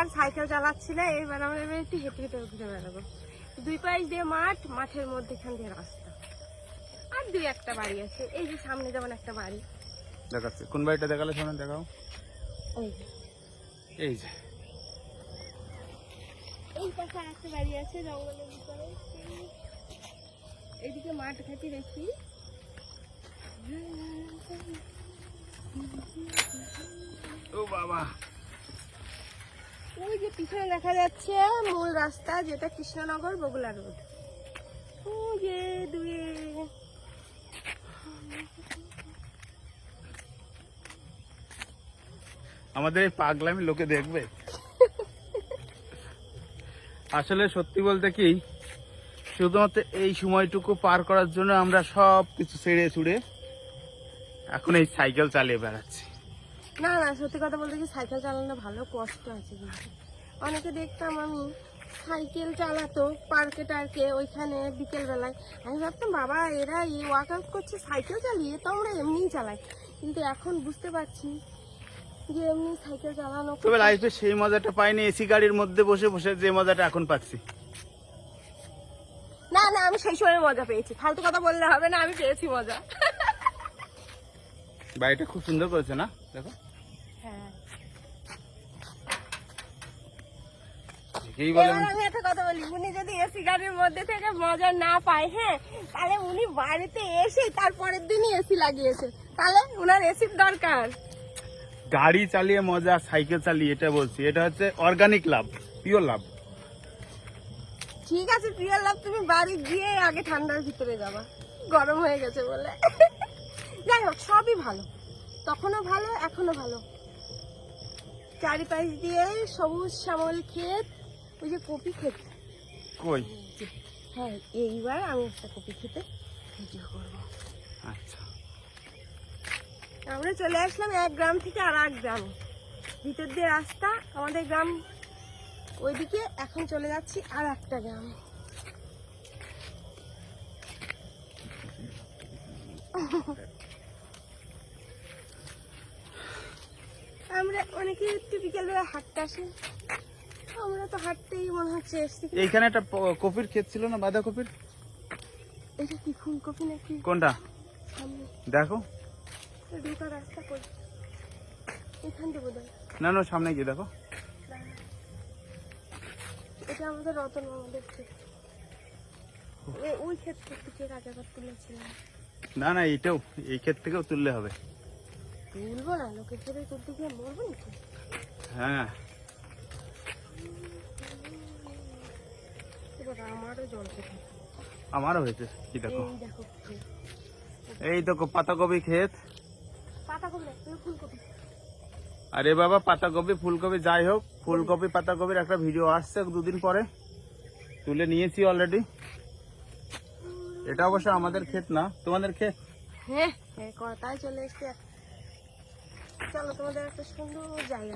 আর cycle চালাচ্ছি না এইবার আমরা এবার একটু হেঁটে হেঁটে ঘুরে বেড়াবো। দুই পাশ দিয়ে মাঠ মাঠের মধ্যেখান দিয়ে রাস্তা। আর দুই একটা বাড়ি আছে এই যে সামনে যেমন একটা বাড়ি। দেখাচ্ছে। কোন বাড়িটা দেখালে শোনেন দেখাও? ওই এই যে। এই পাশে একটা বাড়ি আছে জঙ্গলের ভিতরে। এইদিকে মাঠ ঘাটি দেখি। ও বাবা। ওই যে পিছনে দেখা যাচ্ছে মূল রাস্তা যেটা কৃষ্ণনগর বগুলা রোড। ওই যে দুয়ে। আমাদের এই পাগলামি লোকে দেখবে? আসলে সত্যি বলতে কি শুধুমাত্র এই সময়টুকু পার করার জন্য আমরা সব কিছু ছেড়ে ছুড়ে এখন এই সাইকেল চালিয়ে বেড়াচ্ছি। না না সত্যি কথা বলতে কি সাইকেল চালানো ভালো কষ্ট আছে কিন্তু। অনেকে দেখতাম আমি সাইকেল চালাতো পার্কে টার্কে ওইখানে বিকেল বেলায় আমি ভাবতাম বাবা এরা এই ওয়ার্কআউট করছে সাইকেল চালিয়ে তো আমরা এমনিই চালাই কিন্তু এখন বুঝতে পারছি যে এমনি সাইকেল চালানো তবে লাইফে সেই মজাটা পাইনি এসি গাড়ির মধ্যে বসে বসে যে মজাটা এখন পাচ্ছি। না না আমি সেই সময় মজা পেয়েছি। ফালতু কথা বললে হবে না আমি পেয়েছি মজা। বাড়িটা খুব সুন্দর করেছে না? দেখো হ্যাঁ বলে আমি একটা কথা বলি উনি যদি এসি গাড়ির মধ্যে থেকে মজা না পায় হ্যাঁ তাহলে উনি বাড়িতে এসে তারপরের দিনই এসি লাগিয়েছে। তাহলে উনার এসির দরকার। গাড়ি চালিয়ে মজা সাইকেল চালিয়ে এটা বলছি। এটা হচ্ছে অর্গানিক লাভ পিওর লাভ। ঠিক আছে প্রিয় লাভ তুমি বাড়ি গিয়ে আগে ঠান্ডার ভিতরে যাবা। গরম হয়ে গেছে বলে। যাই হোক সবই ভালো। তখনও ভালো এখনও ভালো। চারিপাশ দিয়ে সবুজ শ্যামল ক্ষেত। ওই যে কপি খেতে। কই? হ্যাঁ এইবার আমি একটা কপি খেতে ভিডিও করব। আচ্ছা। আমরা চলে আসলাম এক গ্রাম থেকে আর এক গ্রাম। ভিতর দিয়ে রাস্তা আমাদের গ্রাম ওইদিকে এখন চলে যাচ্ছি আর একটা গ্রাম। আমরা অনেকে একটু বিকেলবেলা হাঁটতে আসি। আমরা তো হাঁটতেই মনে হচ্ছে এসছি এইখানে একটা কপির ক্ষেত ছিল না বাঁধাকপির? এটা কি ফুলকপি নাকি? কোনটা? দেখো। ঢোকা রাস্তা কই? এখান থেকে বোধ না না সামনে গিয়ে দেখো। এটা আমাদের রতন আমাদের ক্ষেত। ওই ক্ষেত থেকে রাজাঘাট তুলেছিলাম না না এইটাও এই ক্ষেত থেকেও তুললে হবে। তুলবো না লোকের তুলতে গিয়ে মরবো নাকি? হ্যাঁ। আমারও হয়েছে কি দেখো। এই দেখো। পাতাকপি ক্ষেত। আরে বাবা পাতাকপি ফুলকপি যাই হোক ফুলকপি পাতাকপির একটা ভিডিও আসছে দুদিন পরে। তুলে নিয়েছি অলরেডি এটা অবশ্য আমাদের ক্ষেত না তোমাদের ক্ষেত? হ্যাঁ হ্যাঁ চলে এসছে। চলো তোমাদের একটা সুন্দর জায়গা